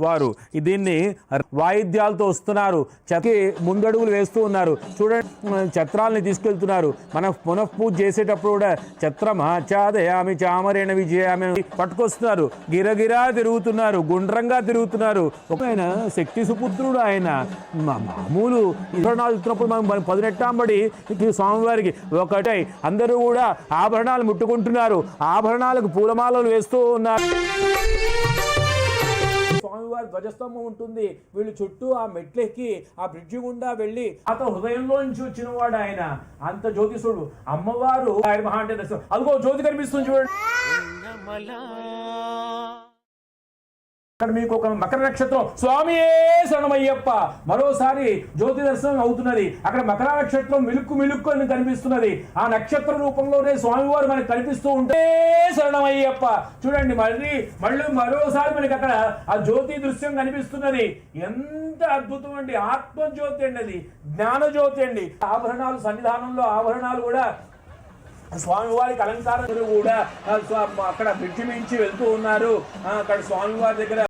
వారు దీన్ని వాయిద్యాలతో వస్తున్నారు. చెత్కి ముందడుగులు వేస్తూ ఉన్నారు. చూడండి మన తీసుకెళ్తున్నారు. మన పునఃపూజ చేసేటప్పుడు కూడా ఛత్రమా ఆమె చామరేణ విజయామి ఆమె పట్టుకొస్తున్నారు. గిరగిరా తిరుగుతున్నారు. గుండ్రంగా తిరుగుతున్నారు. ఒక ఆయన శక్తి సుపుత్రుడు ఆయన మా- మామూలు ఆభరణాలు ఇస్తున్నప్పుడు మనం మనం పదునెట్టాంబడి స్వామివారికి ఒకటై అందరూ కూడా ఆభరణాలు ముట్టుకుంటున్నారు. ఆభరణాలకు పూలమాలలు వేస్తూ ఉన్నారు. స్వామివారి ధ్వజస్తంభం ఉంటుంది. వీళ్ళు చుట్టూ ఆ మెట్లెక్కి ఆ బ్రిడ్జి గుండా వెళ్ళి అత హృదయంలో నుంచి వచ్చిన ఆయన. అంత జ్యోతిషుడు. అమ్మవారు ఆయన మహా అంటే దర్శనం. అదిగో జ్యోతి కనిపిస్తుంది చూడండి. అక్కడ మీకు ఒక మకర నక్షత్రం. స్వామియే శరణమయ్యప్ప? మరోసారి జ్యోతి దర్శనం అవుతున్నది. అక్కడ మకర నక్షత్రం మిలుక్కు మిలుక్కు అని కనిపిస్తున్నది. ఆ నక్షత్ర రూపంలోనే స్వామివారు మనకు కనిపిస్తూ ఉంటే శరణమయ్యప్ప? చూడండి మళ్ళీ మళ్ళీ మరోసారి మనకి అక్కడ ఆ జ్యోతి దృశ్యం కనిపిస్తున్నది. ఎంత అద్భుతం అండి. ఆత్మజ్యోతి అండి అది. జ్ఞాన జ్యోతి అండి. ఆభరణాలు సన్నిధానంలో ఆభరణాలు కూడా స్వామివారికి అలంకారం కూడా అక్కడ బ్రిడ్జి మించి వెళ్తూ ఉన్నారు. అక్కడ స్వామివారి దగ్గర